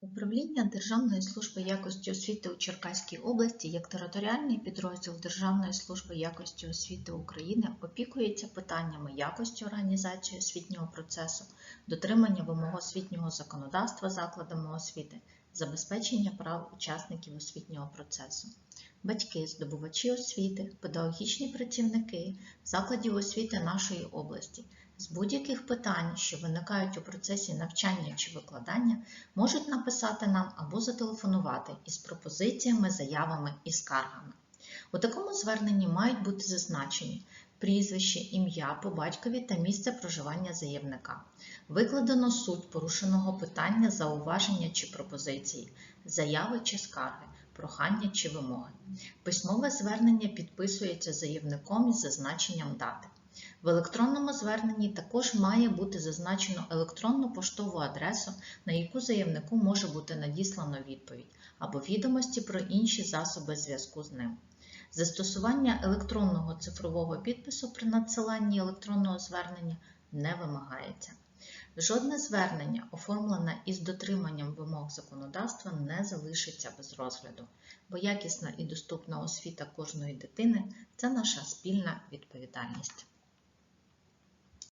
Управління Державної служби якості освіти у Черкаській області як територіальний підрозділ Державної служби якості освіти України опікується питаннями якості організації освітнього процесу, дотримання вимог освітнього законодавства закладами освіти, забезпечення прав учасників освітнього процесу. Батьки, здобувачі освіти, педагогічні працівники закладів освіти нашої області з будь-яких питань, що виникають у процесі навчання чи викладання, можуть написати нам або зателефонувати із пропозиціями, заявами і скаргами. У такому зверненні мають бути зазначені прізвище, ім'я по батькові та місце проживання заявника. Викладено суть порушеного питання, зауваження чи пропозиції, заяви чи скарги, прохання чи вимоги. Письмове звернення підписується заявником із зазначенням дати. В електронному зверненні також має бути зазначено електронну поштову адресу, на яку заявнику може бути надіслано відповідь, або відомості про інші засоби зв'язку з ним. Застосування електронного цифрового підпису при надсиланні електронного звернення не вимагається. Жодне звернення, оформлене із дотриманням вимог законодавства, не залишиться без розгляду, бо якісна і доступна освіта кожної дитини це наша спільна відповідальність.